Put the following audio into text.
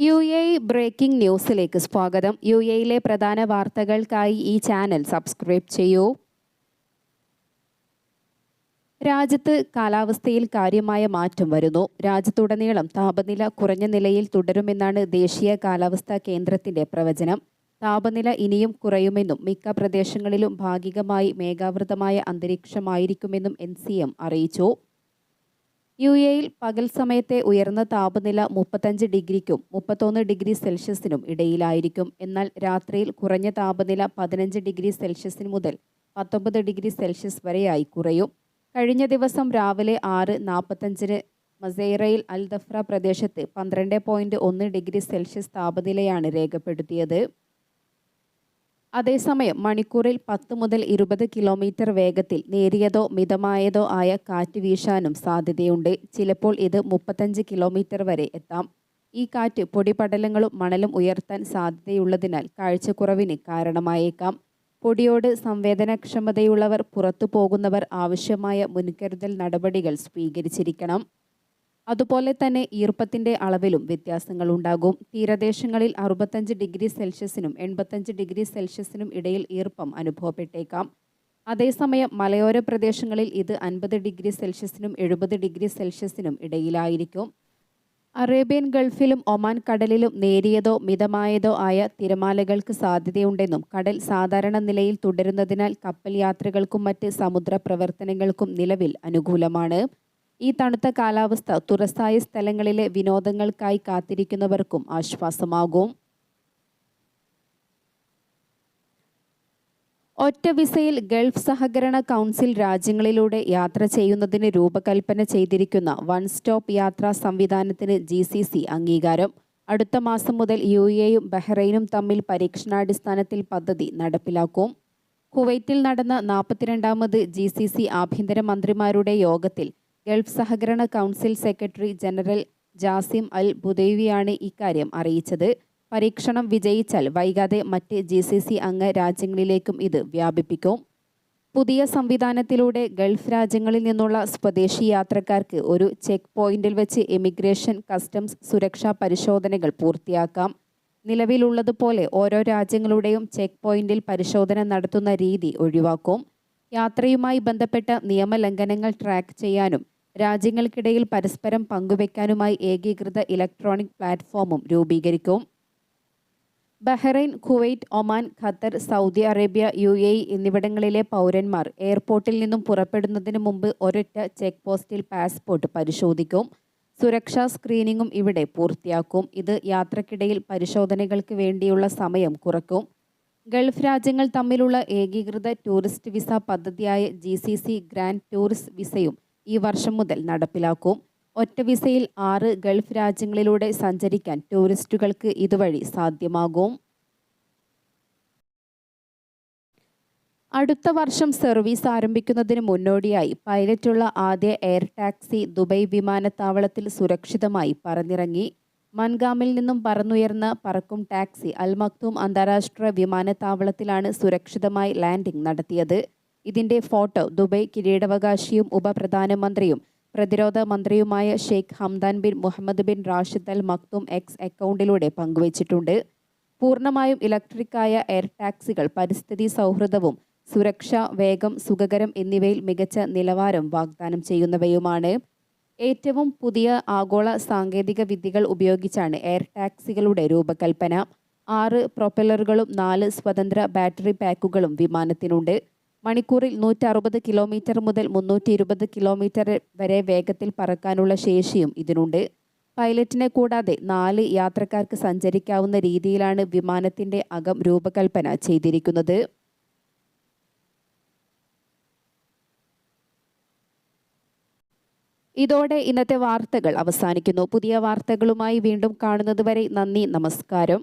U A breaking ന്യൂസിലേക്ക് സ്വാഗതം. U എയിലെ പ്രധാന വാർത്തകൾക്കായി ഈ ചാനൽ സബ്സ്ക്രൈബ് ചെയ്യൂ. രാജ്യത്ത് കാലാവസ്ഥയിൽ കാര്യമായ മാറ്റം വരുന്നു. രാജ്യത്തുടനീളം താപനില കുറഞ്ഞ നിലയിൽ തുടരുമെന്നാണ് ദേശീയ കാലാവസ്ഥാ കേന്ദ്രത്തിന്റെ പ്രവചനം. താപനില ഇനിയും കുറയുമെന്നും മിക്ക പ്രദേശങ്ങളിലും ഭാഗികമായി മേഘാവൃതമായ അന്തരീക്ഷമായിരിക്കുമെന്നും എൻ അറിയിച്ചു. യു എയിൽ പകൽ സമയത്തെ ഉയർന്ന താപനില മുപ്പത്തഞ്ച് ഡിഗ്രിക്കും മുപ്പത്തൊന്ന് ഡിഗ്രി സെൽഷ്യസിനും ഇടയിലായിരിക്കും. എന്നാൽ രാത്രിയിൽ കുറഞ്ഞ താപനില പതിനഞ്ച് ഡിഗ്രി സെൽഷ്യസിന് മുതൽ പത്തൊമ്പത് ഡിഗ്രി സെൽഷ്യസ് വരെയായി കുറയും. കഴിഞ്ഞ ദിവസം രാവിലെ ആറ് നാൽപ്പത്തഞ്ചിന് മസൈറയിൽ അൽ ദഫ്ര പ്രദേശത്ത് പന്ത്രണ്ട് പോയിന്റ് ഒന്ന് ഡിഗ്രി സെൽഷ്യസ് താപനിലയാണ് രേഖപ്പെടുത്തിയത്. അതേസമയം മണിക്കൂറിൽ പത്ത് മുതൽ ഇരുപത് കിലോമീറ്റർ വേഗത്തിൽ നേരിയതോ മിതമായതോ ആയ കാറ്റ് വീശാനും സാധ്യതയുണ്ട്. ചിലപ്പോൾ ഇത് മുപ്പത്തഞ്ച് കിലോമീറ്റർ വരെ എത്താം. ഈ കാറ്റ് പൊടിപടലങ്ങളും മണലും ഉയർത്താൻ സാധ്യതയുള്ളതിനാൽ കാഴ്ചക്കുറവിന് കാരണമായേക്കാം. പൊടിയോട് സംവേദനക്ഷമതയുള്ളവർ പുറത്തു പോകുന്നവർ ആവശ്യമായ മുൻകരുതൽ നടപടികൾ സ്വീകരിച്ചിരിക്കണം. അതുപോലെ തന്നെ ഈർപ്പത്തിന്റെ അളവിലും വ്യത്യാസങ്ങൾ ഉണ്ടാകും. തീരദേശങ്ങളിൽ അറുപത്തഞ്ച് ഡിഗ്രി സെൽഷ്യസിനും എൺപത്തഞ്ച് ഡിഗ്രി സെൽഷ്യസിനും ഇടയിൽ ഈർപ്പം അനുഭവപ്പെട്ടേക്കാം. അതേസമയം മലയോര പ്രദേശങ്ങളിൽ ഇത് അൻപത് ഡിഗ്രി സെൽഷ്യസിനും എഴുപത് ഡിഗ്രി സെൽഷ്യസിനും ഇടയിലായിരിക്കും. അറേബ്യൻ ഗൾഫിലും ഒമാൻ കടലിലും നേരിയതോ മിതമായതോ ആയ തിരമാലകൾക്ക് സാധ്യതയുണ്ടെന്നും കടൽ സാധാരണ നിലയിൽ തുടരുന്നതിനാൽ കപ്പൽ യാത്രകൾക്കും മറ്റ് സമുദ്ര പ്രവർത്തനങ്ങൾക്കും നിലവിൽ അനുകൂലമാണ്. ഈ തണുത്ത കാലാവസ്ഥ തുറസായ സ്ഥലങ്ങളിലെ വിനോദങ്ങൾക്കായി കാത്തിരിക്കുന്നവർക്കും ആശ്വാസമാകും. ഒറ്റ വിസയിൽ ഗൾഫ് സഹകരണ കൗൺസിൽ രാജ്യങ്ങളിലൂടെ യാത്ര ചെയ്യുന്നതിന് രൂപകൽപ്പന ചെയ്തിരിക്കുന്ന വൺ സ്റ്റോപ്പ് യാത്രാ സംവിധാനത്തിന് ജി സി സി അംഗീകാരം. അടുത്ത മാസം മുതൽ യു എയും ബഹ്റൈനും തമ്മിൽ പരീക്ഷണാടിസ്ഥാനത്തിൽ പദ്ധതി നടപ്പിലാക്കും. കുവൈറ്റിൽ നടന്ന നാൽപ്പത്തിരണ്ടാമത് ജി സി സി ആഭ്യന്തര മന്ത്രിമാരുടെ യോഗത്തിൽ ഗൾഫ് സഹകരണ council secretary general Jasim al ബുദൈവിയാണ് ഇക്കാര്യം അറിയിച്ചത്. പരീക്ഷണം വിജയിച്ചാൽ വൈകാതെ മറ്റ് ജി സി സി അംഗ രാജ്യങ്ങളിലേക്കും ഇത് വ്യാപിപ്പിക്കും. പുതിയ സംവിധാനത്തിലൂടെ ഗൾഫ് രാജ്യങ്ങളിൽ നിന്നുള്ള സ്വദേശി യാത്രക്കാർക്ക് ഒരു ചെക്ക് പോയിന്റിൽ വെച്ച് എമിഗ്രേഷൻ കസ്റ്റംസ് സുരക്ഷാ പരിശോധനകൾ പൂർത്തിയാക്കാം. നിലവിലുള്ളതുപോലെ ഓരോ രാജ്യങ്ങളുടെയും ചെക്ക് പോയിന്റിൽ പരിശോധന നടത്തുന്ന രീതി ഒഴിവാക്കും. യാത്രയുമായി ബന്ധപ്പെട്ട നിയമലംഘനങ്ങൾ ട്രാക്ക് ചെയ്യാനും രാജ്യങ്ങൾക്കിടയിൽ പരസ്പരം പങ്കുവയ്ക്കാനുമായി ഏകീകൃത ഇലക്ട്രോണിക് പ്ലാറ്റ്ഫോമും രൂപീകരിക്കും. Bahrain Kuwait Oman Qatar Saudi Arabia U A എന്നിവിടങ്ങളിലെ പൗരന്മാർ എയർപോർട്ടിൽ നിന്നും പുറപ്പെടുന്നതിന് മുമ്പ് ഒരൊറ്റ ചെക്ക് പോസ്റ്റിൽ പാസ്പോർട്ട് പരിശോധിക്കും. സുരക്ഷാ സ്ക്രീനിങ്ങും ഇവിടെ പൂർത്തിയാക്കും. ഇത് യാത്രക്കിടയിൽ പരിശോധനകൾക്ക് വേണ്ടിയുള്ള സമയം കുറയ്ക്കും ഗൾഫ് രാജ്യങ്ങൾ തമ്മിലുള്ള ഏകീകൃത ടൂറിസ്റ്റ് വിസ പദ്ധതിയായ G C C grand tourist വിസയും ഈ വർഷം മുതൽ നടപ്പിലാക്കും. ഒറ്റ വിസയിൽ ആറ് ഗൾഫ് രാജ്യങ്ങളിലൂടെ സഞ്ചരിക്കാൻ ടൂറിസ്റ്റുകൾക്ക് ഇതുവഴി സാധ്യമാകും. അടുത്ത വർഷം സർവീസ് ആരംഭിക്കുന്നതിന് മുന്നോടിയായി പൈലറ്റുള്ള ആദ്യ എയർ ടാക്സി ദുബൈ വിമാനത്താവളത്തിൽ സുരക്ഷിതമായി പറന്നിറങ്ങി. മൻഗാമിൽ നിന്നും പറന്നുയർന്ന പറക്കും ടാക്സി അൽ മക്തൂം അന്താരാഷ്ട്ര വിമാനത്താവളത്തിലാണ് സുരക്ഷിതമായി ലാൻഡിംഗ് നടത്തിയത്. ഇതിന്റെ ഫോട്ടോ ദുബൈ കിരീടാവകാശിയും ഉപപ്രധാനമന്ത്രിയും പ്രതിരോധ മന്ത്രിയുമായ Sheikh Hamdan bin Mohammed bin Rashid al Maktoum X അക്കൗണ്ടിലൂടെ പങ്കുവച്ചിട്ടുണ്ട്. പൂർണമായും ഇലക്ട്രിക്കായ എയർ ടാക്സികൾ പരിസ്ഥിതി സൗഹൃദവും സുരക്ഷ വേഗം സുഖകരം എന്നിവയിൽ മികച്ച നിലവാരം വാഗ്ദാനം ചെയ്യുന്നവയുമാണ്. ഏറ്റവും പുതിയ ആഗോള സാങ്കേതിക വിദ്യകൾ ഉപയോഗിച്ചാണ് എയർ ടാക്സികളുടെ രൂപകൽപ്പന. ആറ് പ്രൊപ്പല്ലറുകളും നാല് സ്വതന്ത്ര ബാറ്ററി പാക്കുകളും വിമാനത്തിനുണ്ട്. മണിക്കൂറിൽ നൂറ്ററുപത് കിലോമീറ്റർ മുതൽ മുന്നൂറ്റി ഇരുപത് കിലോമീറ്റർ വരെ വേഗത്തിൽ പറക്കാനുള്ള ശേഷിയും ഇതിനുണ്ട്. പൈലറ്റിനെ കൂടാതെ നാല് യാത്രക്കാർക്ക് സഞ്ചരിക്കാവുന്ന രീതിയിലാണ് വിമാനത്തിന്റെ അകം രൂപകൽപ്പന ചെയ്തിരിക്കുന്നത്. ഇതോടെ ഇന്നത്തെ വാർത്തകൾ അവസാനിക്കുന്നു. പുതിയ വാർത്തകളുമായി വീണ്ടും കാണുന്നതുവരെ നന്ദി നമസ്കാരം.